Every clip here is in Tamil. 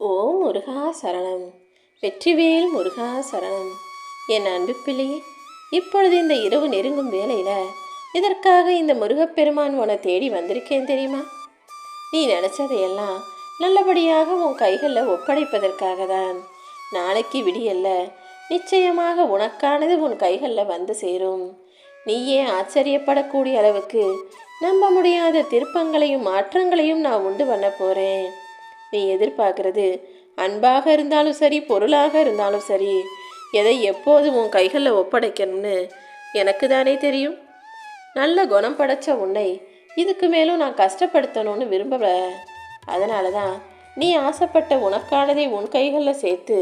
ஓம் முருகா சரணம். வெற்றிவேல் முருகா சரணம். என் அன்பு பிள்ளையே இப்பொழுது இந்த இரவு நெருங்கும் வேலையில் இதற்காக இந்த முருகப்பெருமான் உன தேடி வந்திருக்கேன் தெரியுமா? நீ நினச்சதையெல்லாம் நல்லபடியாக உன் கைகளில் ஒப்படைப்பதற்காக தான் நாளைக்கு விடியல்ல நிச்சயமாக உனக்கானது உன் கைகளில் வந்து சேரும். நீயே ஆச்சரியப்படக்கூடிய அளவுக்கு நம்ப முடியாத திருப்பங்களையும் மாற்றங்களையும் நான் உண்டு பண்ண போகிறேன் நீ எதிர்பார்க்கறது. அன்பாக இருந்தாலும் சரி பொருளாக இருந்தாலும் சரி எதை எப்போது உன் கைகளில் ஒப்படைக்கணும்னு எனக்கு தானே தெரியும். நல்ல குணம் படைச்ச உன்னை இதுக்கு மேலும் நான் கஷ்டப்படுத்தணும்னு விரும்பல. அதனால தான் நீ ஆசைப்பட்ட உனக்கானதை உன் கைகளில் சேர்த்து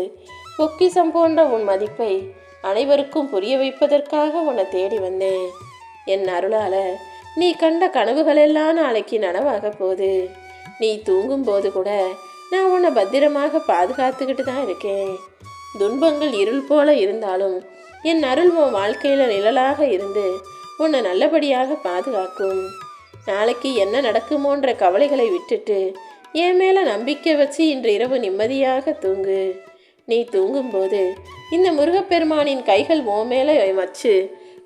பொக்கிசம் போன்ற உன் மதிப்பை அனைவருக்கும் புரிய வைப்பதற்காக உன்னை தேடி வந்தேன். என் அருளால நீ கண்ட கனவுகளெல்லாம் நாளைக்கு நனவாக போகுது. நீ தூங்கும்போது கூட நான் உன்னை பத்திரமாக பாதுகாத்துக்கிட்டு தான் இருக்கேன். துன்பங்கள் இருள் போல இருந்தாலும் என் அருள் உன் வாழ்க்கையில் நிழலாக இருந்து உன்னை நல்லபடியாக பாதுகாக்கும். நாளைக்கு என்ன நடக்குமோன்ற கவலைகளை விட்டுட்டு என் மேலே நம்பிக்கை வச்சு இன்று இரவு நிம்மதியாக தூங்கு. நீ தூங்கும்போது இந்த முருகப்பெருமானின் கைகள் ஓ மேலே வச்சு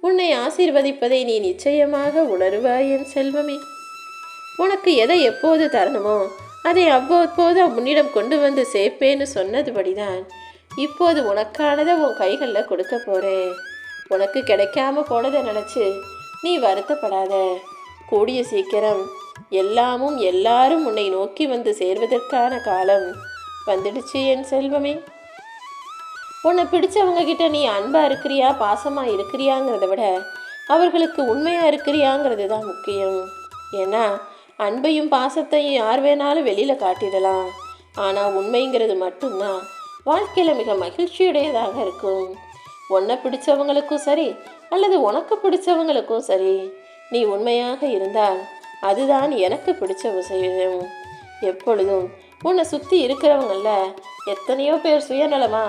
உன்னை ஆசீர்வதிப்பதை நீ நிச்சயமாக உணருவாய் என் செல்வமே. உனக்கு எதை எப்போது தரணுமோ அதை அவ்வப்போது உன்னிடம் கொண்டு வந்து சேர்ப்பேன்னு சொன்னதுபடிதான் இப்போது உனக்கானதை உன் கைகளில் கொடுக்க போகிறேன் உனக்கு கிடைக்காம போனதை நினச்சி நீ வருத்தப்படாத. கூடிய சீக்கிரம் எல்லாமும் எல்லாரும் உன்னை நோக்கி வந்து சேர்வதற்கான காலம் வந்துடுச்சு என் செல்வமே. உன்னை பிடிச்சவங்க கிட்ட நீ அன்பா இருக்கிறியா பாசமா இருக்கிறியாங்கிறத விட அவர்களுக்கு உண்மையா இருக்கிறியாங்கிறது தான் முக்கியம். ஏன்னா அன்பையும் பாசத்தையும் யார் வேணாலும் வெளியில் காட்டிடலாம். ஆனால் உண்மைங்கிறது மட்டும்தான். வாழ்க்கையில் மிக மகிழ்ச்சியுடையதாக இருக்கும். உன்னை பிடிச்சவங்களுக்கும் சரி அல்லது உனக்கு பிடிச்சவங்களுக்கும் சரி நீ உண்மையாக இருந்தால் அதுதான் எனக்கு பிடிச்ச விஷயம். எப்பொழுதும் உன்னை சுற்றி இருக்கிறவங்கள எத்தனையோ பேர் சுயநலமா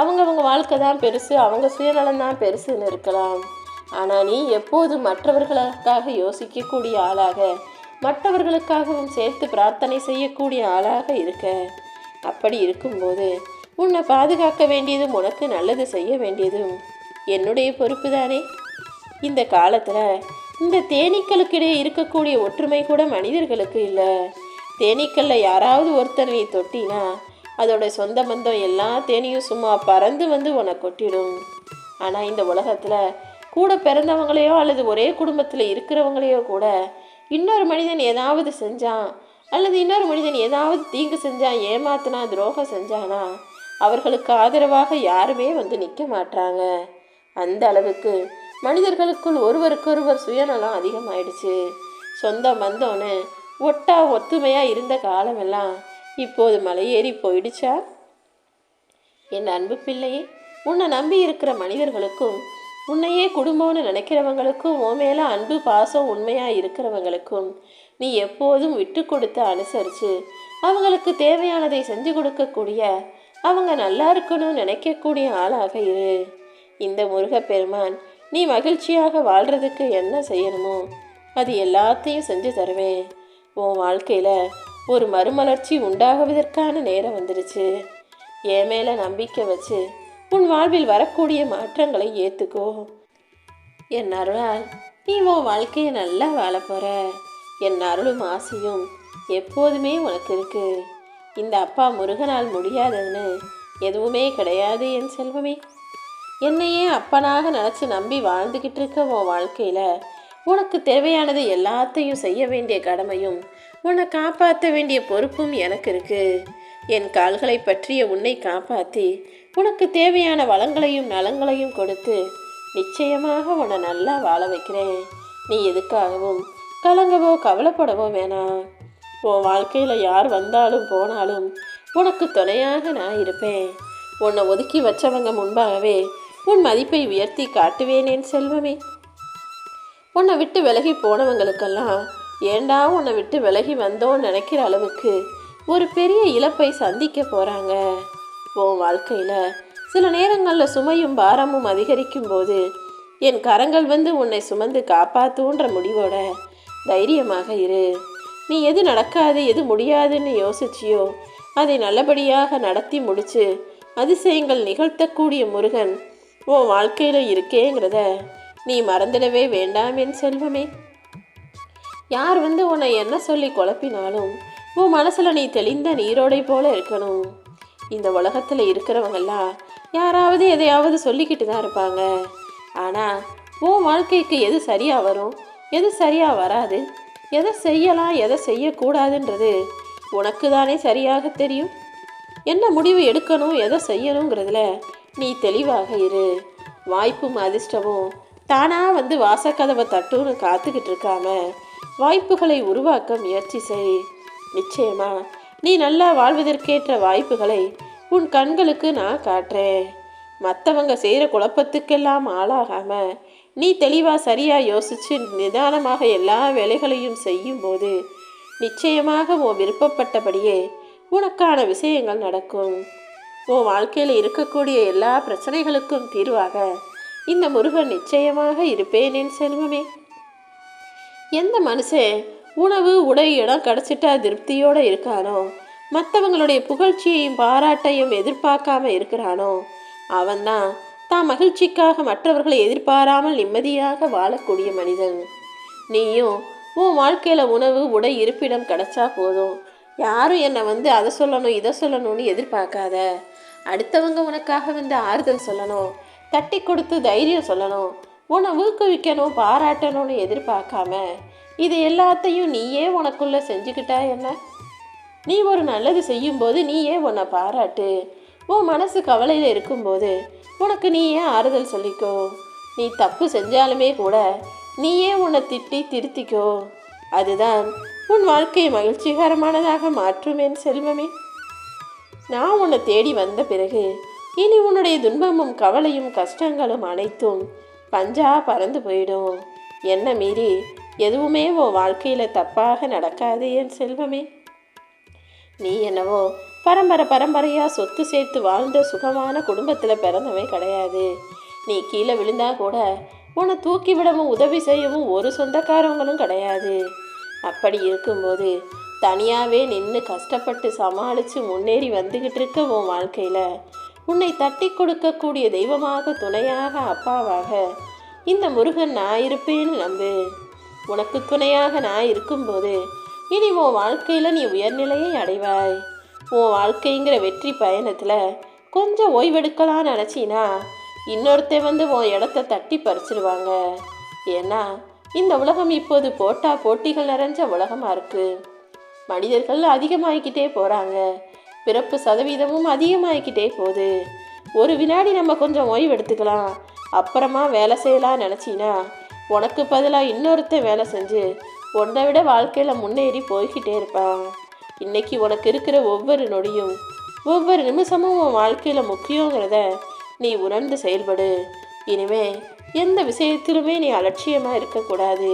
அவங்கவங்க வாழ்க்கை தான் பெருசு அவங்க சுயநலம் தான் பெருசுன்னு இருக்கலாம். ஆனால் நீ எப்போதும் மற்றவர்களுக்காக யோசிக்கக்கூடிய ஆளாக மற்றவர்களுக்காகவும் சேர்த்து பிரார்த்தனை செய்யக்கூடிய ஆளாக இருக்க. அப்படி இருக்கும்போது உன்னை பாதுகாக்க வேண்டியதும் உனக்கு நல்லது செய்ய வேண்டியதும் என்னுடைய பொறுப்பு தானே இந்த காலத்தில் இந்த தேனீக்களுக்கிடையே இருக்கக்கூடிய ஒற்றுமை கூட மனிதர்களுக்கு இல்லை. தேனீக்களில் யாராவது ஒருத்தர் நீ தொட்டினா அதோட சொந்த பந்தம் எல்லா தேனியும் சும்மா பறந்து வந்து உன்னை கொட்டிடும். ஆனால் இந்த உலகத்தில் கூட பிறந்தவங்களையோ அல்லது ஒரே குடும்பத்தில் இருக்கிறவங்களையோ கூட இன்னொரு மனிதன் ஏதாவது செஞ்சான் அல்லது இன்னொரு மனிதன் ஏதாவது தீங்கு செஞ்சான் ஏமாத்தினா துரோகம் செஞ்சானா அவர்களுக்கு ஆதரவாக யாருமே வந்து நிற்க மாட்டாங்க அந்த அளவுக்கு மனிதர்களுக்குள் ஒருவருக்கொருவர் சுயநலம் அதிகமாயிடுச்சு. சொந்த பந்தம்னு ஒட்டா ஒத்துமையாக இருந்த காலமெல்லாம் இப்போது மலையேறி போயிடுச்சா? என் அன்பு பிள்ளையே உன்னை நம்பி இருக்கிற மனிதர்களுக்கும் உன்னையே குடும்பம்னு நினைக்கிறவங்களுக்கும் உன் மேலே அன்பு பாசம் உண்மையாக இருக்கிறவங்களுக்கும் நீ எப்போதும் விட்டு கொடுத்து அனுசரித்து அவங்களுக்கு தேவையானதை செஞ்சு கொடுக்கக்கூடிய அவங்க நல்லா இருக்கணும்னு நினைக்கக்கூடிய ஆளாக இரு. இந்த முருகப்பெருமான் நீ மகிழ்ச்சியாக வாழ்கிறதுக்கு என்ன செய்யணுமோ அது எல்லாத்தையும் செஞ்சு தருவேன் உன் வாழ்க்கையில் ஒரு மறுமலர்ச்சி உண்டாகுவதற்கான நேரம் வந்துடுச்சு என் மேலே நம்பிக்கை வச்சு உன் வாழ்வில் வரக்கூடிய மாற்றங்களை ஏற்றுக்கோ என் அருளால் நீ உன் வாழ்க்கையை நல்லா வாழ போற. என் அருளும் ஆசையும் எப்போதுமே உனக்கு இருக்கு. இந்த அப்பா முருகனால் முடியாதுன்னு எதுவுமே கிடையாது என் செல்வமே. என்னையே அப்பனாக நினச்சி நம்பி வாழ்ந்துக்கிட்டு இருக்க உன் வாழ்க்கையில் உனக்கு தேவையானது எல்லாத்தையும் செய்ய வேண்டிய கடமையும் உன்னை காப்பாற்ற வேண்டிய பொறுப்பும் எனக்கு இருக்கு. என் கால்களை பற்றிய உன்னை காப்பாற்றி உனக்கு தேவையான வளங்களையும் நலங்களையும் கொடுத்து நிச்சயமாக உன்னை நல்லா வாழ வைக்கிறேன். நீ எதுக்காகவும் கலங்கவோ கவலைப்படவோ வேணாம் உன் வாழ்க்கையில் யார் வந்தாலும் போனாலும் உனக்கு துணையாக நான் இருப்பேன். உன்னை ஒதுக்கி வச்சவங்க முன்பாகவே உன் மதிப்பை உயர்த்தி காட்டுவேனேன் செல்வமே. உன்னை விட்டு விலகி போனவங்களுக்கெல்லாம் ஏண்டா உன்னை விட்டு விலகி வந்தோன்னு நினைக்கிற அளவுக்கு ஒரு பெரிய இழப்பை சந்திக்க போகிறாங்க உன் வாழ்க்கையில் சில நேரங்களில் சுமையும் பாரமும் அதிகரிக்கும் போது என் கரங்கள் வந்து உன்னை சுமந்து காப்பாத்துன்ற முடிவோட தைரியமாக இரு. நீ எது நடக்காது எது முடியாதுன்னு யோசிச்சியோ அதை நல்லபடியாக நடத்தி முடித்து அதிசயங்கள் நிகழ்த்தக்கூடிய முருகன் உன் வாழ்க்கையில் இருக்கேங்கிறத நீ மறந்துடவே வேண்டாம் என் செல்வமே. யார் வந்து உன்னை என்ன சொல்லி குழப்பினாலும் உன் மனசில் நீ தெளிந்த நீரோடை போல இருக்கணும். இந்த உலகத்தில் இருக்கிறவங்கெல்லாம் யாராவது எதையாவது சொல்லிக்கிட்டு தான் இருப்பாங்க. ஆனால் உன் வாழ்க்கைக்கு எது சரியாக வரும்? எது சரியாக வராது? எதை செய்யலாம்? எதை செய்யக்கூடாதுன்றது உனக்கு தானே சரியாக தெரியும்? என்ன முடிவு எடுக்கணும்? எதை செய்யணுங்கிறதுல நீ தெளிவாக இரு. வாய்ப்பும் அதிர்ஷ்டமும் தானாக வந்து வாசக்கதவை தட்டுன்னு காத்துக்கிட்டு இருக்காம வாய்ப்புகளை உருவாக்க முயற்சி செய். நிச்சயமாக நீ நல்லா வாழ்வதற்கேற்ற வாய்ப்புகளை உன் கண்களுக்கு நான் காட்டுறேன் மற்றவங்க செய்கிற குழப்பத்துக்கெல்லாம் ஆளாகாம நீ தெளிவாக சரியாக யோசிச்சு நிதானமாக எல்லா வேலைகளையும் செய்யும்போது நிச்சயமாக உன் விருப்பப்பட்டபடியே உனக்கான விஷயங்கள் நடக்கும். உன் வாழ்க்கையில் இருக்கக்கூடிய எல்லா பிரச்சனைகளுக்கும் தீர்வாக இந்த முருகன் நிச்சயமாக இருப்பேன் என் செல்வமே. எந்த மனுஷன் உணவு உடை இடம் கிடச்சிட்டா திருப்தியோடு இருக்கானோ? மற்றவங்களுடைய புகழ்ச்சியையும் பாராட்டையும் எதிர்பார்க்காம இருக்கிறானோ? அவன்தான் தான் மகிழ்ச்சிக்காக மற்றவர்களை எதிர்பாராமல் நிம்மதியாக வாழக்கூடிய மனிதன். நீயும் உன் வாழ்க்கையில் உணவு உடை இருப்பிடம் கிடைச்சா போதும். யாரும் என்னை வந்து அதை சொல்லணும் இதை சொல்லணும்னு எதிர்பார்க்காத. அடுத்தவங்க உனக்காக வந்து ஆறுதல் சொல்லணும் தட்டி கொடுத்து தைரியம் சொல்லணும் உன்னை ஊக்குவிக்கணும் பாராட்டணும்னு எதிர்பார்க்காம இது எல்லாத்தையும் நீயே உனக்குள்ளே செஞ்சுக்கிட்டா என்ன? நீ ஒரு நல்லது செய்யும்போது நீயே உன்னை பாராட்டு. உன் மனசு கவலையில் இருக்கும்போது உனக்கு நீயே ஆறுதல் சொல்லிக்கோ. நீ தப்பு செஞ்சாலுமே கூட நீயே உன்னை திட்டி திருத்திக்கோ. அதுதான் உன் வாழ்க்கையை மகிழ்ச்சிகரமானதாக மாற்றும் என் செல்வமே. நான் உன்னை தேடி வந்த பிறகு இனி உன்னுடைய துன்பமும் கவலையும் கஷ்டங்களும் அனைத்தும் பஞ்சா பறந்து போயிடும். என்ன மீறி எதுவுமே உன் வாழ்க்கையில் தப்பாக நடக்காது என் செல்வமே. நீ என்னவோ பரம்பரை பரம்பரையாக சொத்து சேர்த்து வாழ்ந்த சுகமான குடும்பத்தில் பிறந்தவன் கிடையாது. நீ கீழே விழுந்தா கூட உன்னை தூக்கி விடவும் உதவி செய்யவும் ஒரு சொந்தக்காரவங்களும் கிடையாது. அப்படி இருக்கும்போது தனியாகவே நின்று கஷ்டப்பட்டு சமாளித்து முன்னேறி வந்துக்கிட்டு இருக்க உன் வாழ்க்கையில் உன்னை தட்டி கொடுக்கக்கூடிய தெய்வமாக துணையாக அப்பாவாக இந்த முருகன் நான் இருப்பேன்னு நம்பு. உனக்கு துணையாக நான் இருக்கும்போது இனி உன் வாழ்க்கையில் நீ உயர்நிலையை அடைவாய். உன் வாழ்க்கைங்கிற வெற்றி பயணத்தில் கொஞ்சம் ஓய்வெடுக்கலாம்னு நினச்சினா இன்னொருத்தன் வந்து உன் இடத்த தட்டி பறிச்சிருவாங்க. ஏன்னா இந்த உலகம் இப்போது போட்டா போட்டிகள் நிறைஞ்ச உலகமாக இருக்குது மனிதர்கள் அதிகமாகிக்கிட்டே போகிறாங்க பிறப்பு சதவீதமும் அதிகமாகிக்கிட்டே போகுது. ஒரு வினாடி நம்ம கொஞ்சம் ஓய்வெடுத்துக்கலாம். அப்புறமா வேலை செய்யலாம் நினச்சின்னா உனக்கு பதிலாக இன்னொருத்தன் வேலை செஞ்சு உன்னை விட வாழ்க்கையில் முன்னேறி போய்கிட்டே இருப்பான். இன்னைக்கு உனக்கு இருக்கிற ஒவ்வொரு நொடியும் ஒவ்வொரு நிமிஷமும் உன் வாழ்க்கையில் முக்கியங்கிறத நீ உணர்ந்து செயல்படு. இனிமே எந்த விஷயத்திலுமே நீ அலட்சியமாக இருக்கக்கூடாது.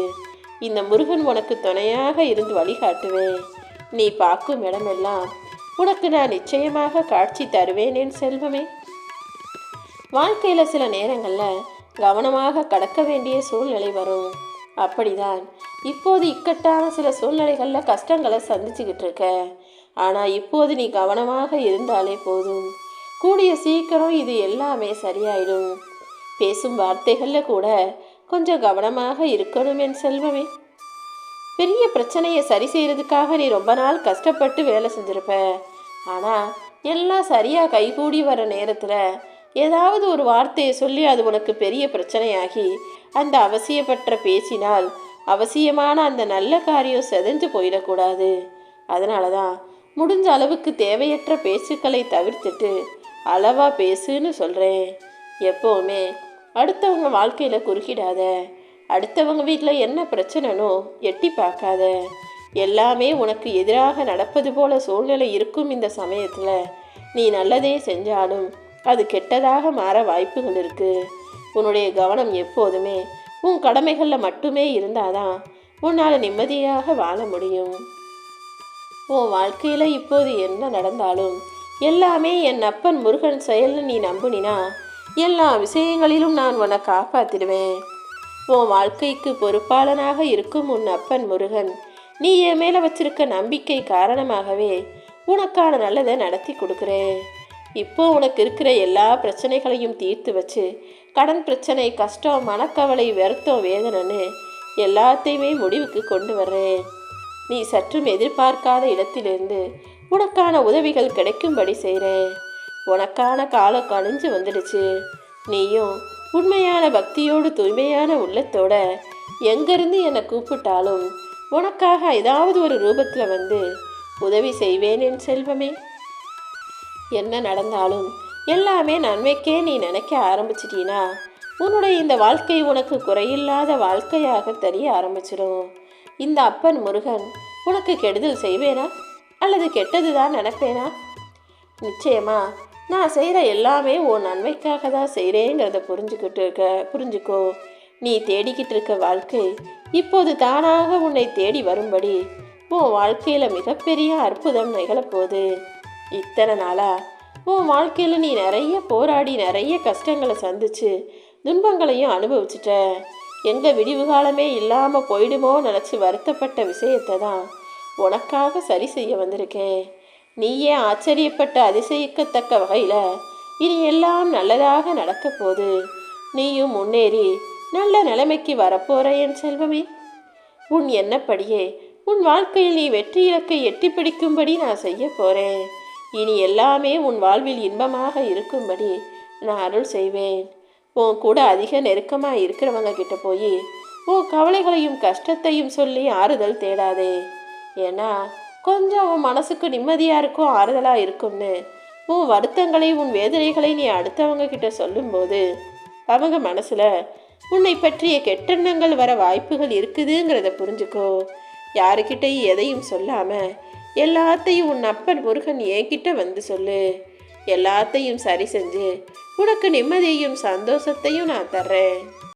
இந்த முருகன் உனக்கு துணையாக இருந்து வழிகாட்டுவேன் நீ பார்க்கும் இடமெல்லாம் உனக்கு நான் நிச்சயமாக காட்சி தருவேனேன் செல்வமே. வாழ்க்கையில் சில நேரங்களில் கவனமாக கடக்க வேண்டிய சூழ்நிலை வரும். அப்படிதான். இப்போது இக்கட்டான சில சூழ்நிலைகளில் கஷ்டங்களை சந்திச்சுக்கிட்டு இருக்க. ஆனால் இப்போது நீ கவனமாக இருந்தாலே போதும். கூடிய சீக்கிரம் இது எல்லாமே சரியாயிடும். பேசும் வார்த்தைகளில் கூட கொஞ்சம் கவனமாக இருக்கணும் என் செல்வமே. பெரிய பிரச்சனையை சரி செய்கிறதுக்காக நீ ரொம்ப நாள் கஷ்டப்பட்டு வேலை செஞ்சுருப்ப. ஆனால் எல்லாம் சரியாக கைகூடி வர நேரத்தில் ஏதாவது ஒரு வார்த்தையை சொல்லி அது உனக்கு பெரிய பிரச்சனையாகி அந்த அவசியப்பற்ற பேசினால் அவசியமான அந்த நல்ல காரியம் செதஞ்சு போயிடக்கூடாது. அதனால தான் முடிஞ்ச அளவுக்கு தேவையற்ற பேச்சுக்களை தவிர்த்துட்டு அளவாக பேசுன்னு சொல்கிறேன் எப்போவுமே அடுத்தவங்க வாழ்க்கையில் குறுக்கிடாத அடுத்தவங்க வீட்டில் என்ன பிரச்சனைனோ எட்டி பார்க்காத. எல்லாமே உனக்கு எதிராக நடப்பது போல சூழ்நிலை இருக்கும் இந்த சமயத்தில். நீ நல்லதே செஞ்சாலும் அது கெட்டதாக மாற வாய்ப்புகள் இருக்குது உன்னுடைய கவனம் எப்போதுமே உன் கடமைகளில் மட்டுமே இருந்தாதான் உன்னால் நிம்மதியாக வாழ முடியும். உன் வாழ்க்கையில் இப்போது என்ன நடந்தாலும் எல்லாமே என் அப்பன் முருகன் செயல்னு நீ நம்புனினா எல்லா விஷயங்களிலும் நான் உன்னை காப்பாற்றிடுவேன் உன் வாழ்க்கைக்கு பொறுப்பாளனாக இருக்கும் உன் அப்பன் முருகன் நீ என் மேலே வச்சிருக்க நம்பிக்கை காரணமாகவே உனக்கான நல்லதை நடத்தி கொடுக்குறேன். இப்போ உனக்கு இருக்கிற எல்லா பிரச்சனைகளையும் தீர்த்து வச்சு கடன் பிரச்சனை கஷ்டம் மனக்கவலை வருத்தம் வேதனைன்னு எல்லாத்தையுமே முடிவுக்கு கொண்டு வர்றேன். நீ சற்றும் எதிர்பார்க்காத இடத்திலிருந்து உனக்கான உதவிகள் கிடைக்கும்படி செய்கிறேன் உனக்கான காலம் கணிஞ்சு வந்துடுச்சு. நீயும் உண்மையான பக்தியோடு தூய்மையான உள்ளத்தோட எங்கிருந்து என்னை கூப்பிட்டாலும் உனக்காக ஏதாவது ஒரு ரூபத்தில் வந்து உதவி செய்வேன் என் செல்வமே. என்ன நடந்தாலும் எல்லாமே நன்மைக்கே நீ நினைக்க ஆரம்பிச்சிட்டீனா உன்னுடைய இந்த வாழ்க்கை உனக்கு குறையில்லாத வாழ்க்கையாக தெரிய ஆரம்பிச்சிடும். இந்த அப்பன் முருகன் உனக்கு கெடுதல் செய்வேனா? அல்லது கெட்டது தான் நினைப்பேனா? நிச்சயமா நான் செய்கிற எல்லாமே உன் நன்மைக்காக தான் செய்கிறேங்கிறத புரிஞ்சுக்கிட்டு இருக்க புரிஞ்சுக்கோ. நீ தேடிக்கிட்டு இருக்க வாழ்க்கை இப்போது தானாக உன்னை தேடி வரும்படி உன் வாழ்க்கையில் மிகப்பெரிய அற்புதம் நிகழப்போகுது. இத்தனை நாளாக உன் வாழ்க்கையில் நீ நிறைய போராடி நிறைய கஷ்டங்களை சந்திச்சு துன்பங்களையும் அனுபவிச்சிட்ட. எந்த விடிவு காலமே இல்லாமல் போயிடுமோ நினச்சி வருத்தப்பட்ட விஷயத்தை தான் உனக்காக சரி செய்ய வந்திருக்கேன் நீயே ஆச்சரியப்பட்ட அதிசயிக்கத்தக்க வகையில் இனி எல்லாம் நல்லதாக நடக்க போகுது. நீயும் முன்னேறி நல்ல நிலைமைக்கு வரப்போற என் செல்வமே. உன் எண்ணப்படியே உன் வாழ்க்கையில் நீ வெற்றி இலக்கை எட்டி பிடிக்கும்படி நான் செய்ய போகிறேன் இனி எல்லாமே உன் வாழ்வில் இன்பமாக இருக்கும்படி நான் அருள் செய்வேன். உன் கூட அதிக நெருக்கமாக இருக்கிறவங்க கிட்ட போய் உன் கவலைகளையும் கஷ்டத்தையும் சொல்லி ஆறுதல் தேடாதே. ஏன்னா கொஞ்சம் உன் மனசுக்கு நிம்மதியாக இருக்கும் ஆறுதலாக இருக்கும்னு. உன் வருத்தங்களை உன் வேதனைகளை நீ அடுத்தவங்க கிட்ட சொல்லும்போது அவங்க மனசில் உன்னை பற்றிய கெட்டெண்ணங்கள் வர வாய்ப்புகள் இருக்குதுங்கிறத புரிஞ்சுக்கோ. யாருக்கிட்டையும் எதையும் சொல்லாமல் எல்லாத்தையும் உன் அப்பன் முருகன் என்கிட்ட வந்து சொல்லு. எல்லாத்தையும் சரி செஞ்சு உனக்கு நிம்மதியையும் சந்தோஷத்தையும் நான் தர்றேன்.